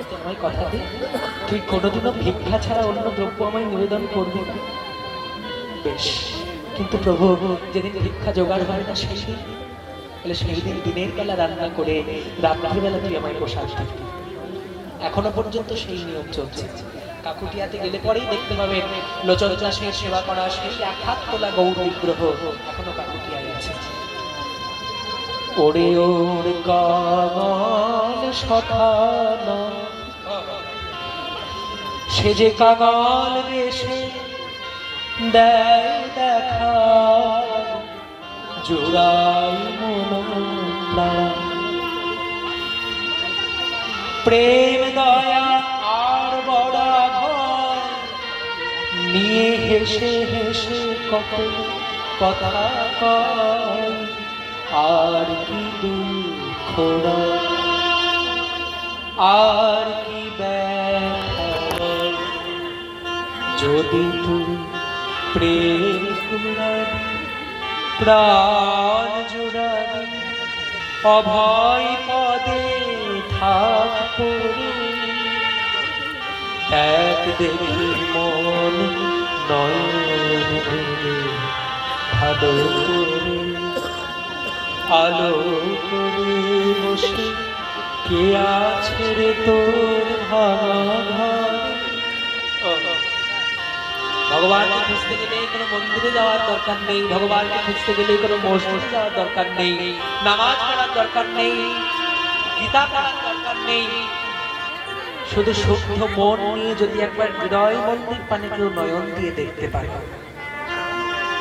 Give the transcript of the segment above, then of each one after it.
কিন্তু আমায় কথা দিই তুই কোনোদিনও ভিক্ষা ছাড়া অন্য দ্রব্য আমায় নিবেদন করবি বেশ, কিন্তু প্রভু, যেদিন ভিক্ষা জোগাড় হয় না সেই দিন তাহলে সেই দিন দিনের বেলা রান্না করে রাত্রিবেলা তুই আমায় প্রসাদ দিবি এখনও পর্যন্ত সেই নিয়ম চলছে। কাকুটিয়াতে গেলে পরেই দেখতে পাবেন লোচন চাষের সেবা করা সেই এক হাত তোলা গৌর বিগ্রহ এখনও কাকুটিয়ায় আছে। ওরে ওর কাঙাল সথান সে যে কাঙাল বেশে দেয় দেখা, জোড়াই মন প্রেম, দয়া আর বড় ভয়, নিয়ে হেসে হেসে কত কথা কয়। আর কি দুঃখ আর কি যদি তুই প্রেম প্রাণ জোড়াবি, অভয় পদে থাক এক মন ভরে ভালো করে আলো করে বসে কে আছে রে তোর ভগবানকে খুঁজতে গেলে কোনো মন্দিরে যাওয়ার দরকার নেই। ভগবানকে খুঁজতে গেলে কোনো মসজিদে যাওয়ার দরকার নেই। নামাজ পড়ার দরকার নেই। গীতা পড়ার দরকার নেই। শুধু শুদ্ধ মন নিয়ে যদি একবার হৃদয় মন্দির পানে কেউ নয়ন দিয়ে দেখতে পারে।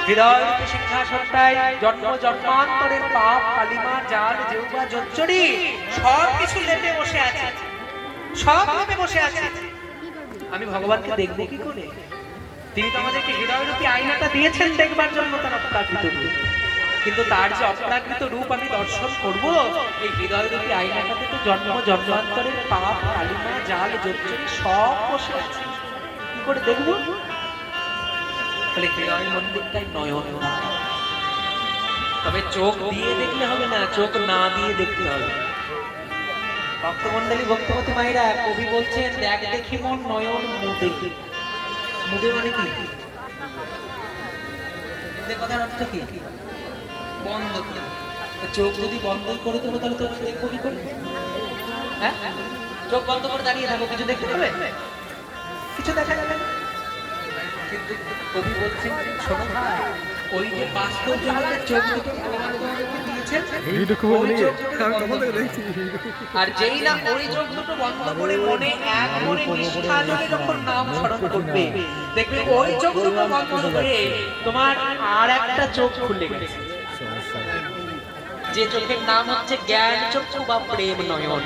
হৃদয় রূপে সিংহাসনটায় জন্ম, জন্মান্তরের পাপ, কালিমা, জাল, জেউবা জচ্চরি সব কিছু লেপে বসে আছে। সব লেপে বসে আছে। আমি ভগবানকে দেখব কি করে? তিনি তো আমাদেরকে হৃদয়রূপী আয়নাটা দিয়েছেন দেখবার জন্য তার অপ্রাকৃত রূপ। কিন্তু তার যে অপ্রাকৃত রূপ আমি দর্শন করব, এই হৃদয়রূপী আয়নাটাতে তো জন্ম, জন্মান্তরের পাপ, কালিমা, জাল জর্জরি সব বসে আছে। কি করে দেখব? তাহলে হৃদয় মন্দিরটাই নয়ন। তবে চোখ দিয়ে দেখলে হবে না চোখ না দিয়ে দেখতে হবে। ভক্তমন্ডলী ভক্তবতী মায়েরা কবি বলছেন দেখ দেখি মন নয়ন মুদে মুদে মানে কি? মুদে কথার অর্থ কি? বন্ধ চোখ যদি বন্ধ করে দেবো তাহলে তো দেখব কি করে? হ্যাঁ? চোখ বন্ধ করে দাঁড়িয়ে থাকো কিছু দেখতে পাবে? কিছু দেখা যাবে না? কিন্তু কবি বলছেন শোনো ভাই ওই যে চোখ দুটো ভগবান তোমাদেরকে দিয়েছেন করে আর যেই না ওই চোখ দুটো বন্ধ করে মনে এক মনে নিষ্ঠা যখন নাম স্মরণ করবে দেখবে ওই চোখ দুটো বন্ধ হয়ে তোমার আর একটা চোখ খুলে গেছে। যে চোখের নাম হচ্ছে জ্ঞান চক্ষু বা প্রেম নয়ন।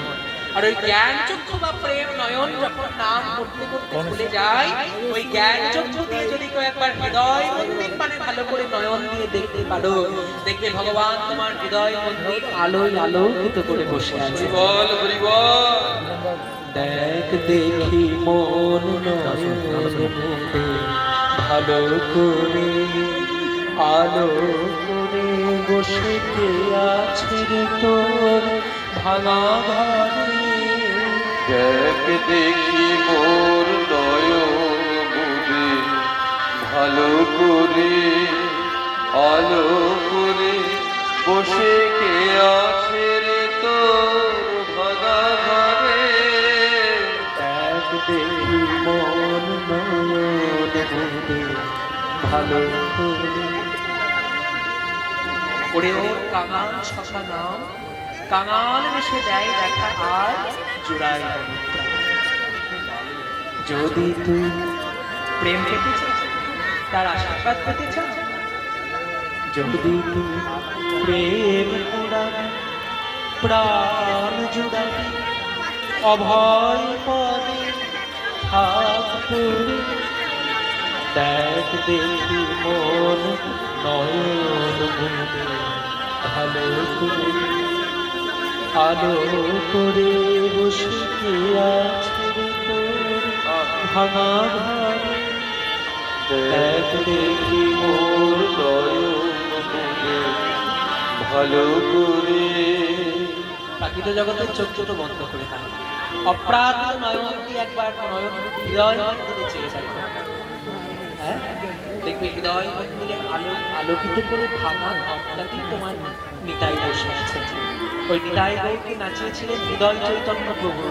আর ওই জ্ঞান চক্ষু বা প্রেম নয়ন যখন নাম করতে করতে খুলে যায় ওই জ্ঞান চক্ষু দিয়ে যদি কেউ একবার হৃদয় মন্দির মানে ভালো করে নয়ন দিয়ে দেখতে পারো দেখবে ভগবান তোমার হৃদয় মন্দির আলোয় আলোকিত করে বসে আছে। বল হরি বল। দেখ দেখি মন নয়ন ভালো করে আলো করে বসে কে আছে তোর? ভাঙা ঘরে দেখ দেখি মোর নয়ন ভালো করে আলো করে বসে কে আছে রে তোর ভাঙা ঘরে দেখ দেখি মন নয়ন ভালো করে ওরে ওর কাঙাল শশা নাম কাঙাল মিশে দেয় দেখা আর জোড়ায় যদি তুই প্রেম পেতে চাস, তার আশীর্বাদ পেতে চাস, যদি তুই প্রেম উড়াবি প্রাণ জুড়াবি অভয় পদে থাক পড়ে দেখ দেখি মন নয়ন ভালো করে। আলো করে বসে আছে? ভাঙা দেখ মোর ভালো করে। প্রাকৃত জগতের চোখ দুটো বন্ধ করে থাকে অপ্রাপ্ত নয়নটি একবার নয়ন হৃদয় মন্দিরে চেয়ে যাবে হ্যাঁ? দেখবে হৃদয় মন্দিরে আলো আলোকিত করে ভাঙা ঘরটাতেই তোমার নিতাই বসে আছে। ওই বিদায় বউকে নাচিয়েছিলেন হৃদয় চৈতন্য প্রভু।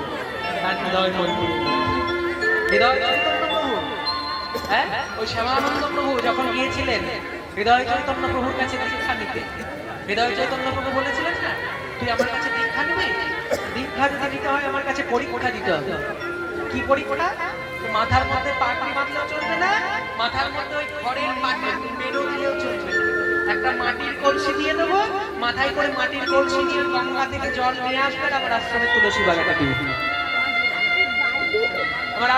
তার হৃদয় মন্দিরে হৃদয় চৈতন্য প্রভু? হ্যাঁ ওই শ্যামানন্দ প্রভু যখন গিয়েছিলেন, হৃদয় চৈতন্য প্রভুর কাছে দীক্ষা নিতে। হৃদয় চৈতন্য প্রভু বলেছিলেন না তুই আমার কাছে দীক্ষা নিবি? দীক্ষা যদি হয়, আমার কাছে পরীক্ষা দিতে হবে। কি পরীক্ষা তো মাথার মধ্যে পাগড়ি বাঁধলেও চলবে না? মাথার মধ্যে ওই খড়ের পাটির একটা মাটির কলসি দিয়ে দেবো। মাথায় করে মাটির কলসি নিয়ে গঙ্গা থেকে জল নিয়ে তুলসী বাগানে দিবি। আমার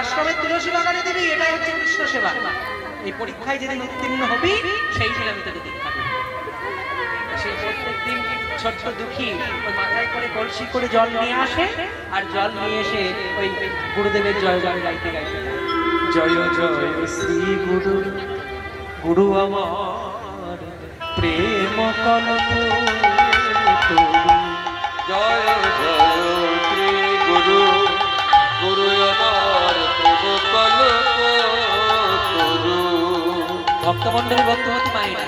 তুলসী বাগানে দিবি, এটাই হচ্ছে কৃষ্ণ সেবা। এই পরীক্ষায় যেদিন উত্তীর্ণ হবি, সেই আমি তোকে জল নিয়ে আসে, আর জল নিয়ে এসে ওই গুরুদেবের জয় জয় গাইতে গাইতে জয় জয় শ্রী গুরু। গুরু আমার প্রেম তরু। জয় জয় শ্রী গুরু গুরু আমার ভক্তবতী মায়েরা,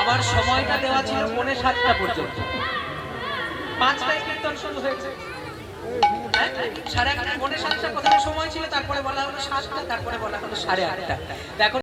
আমার সময়টা দেওয়া ছিল পৌনে সাতটা পর্যন্ত পাঁচটায় কীর্তন শুরু হয়েছে হ্যাঁ? সাড়ে আটটা, পৌনে সাতটা, প্রথমে সময় ছিল, তারপরে বলা হলো সাতটা, তারপরে বলা হলো সাড়ে আটটা এখন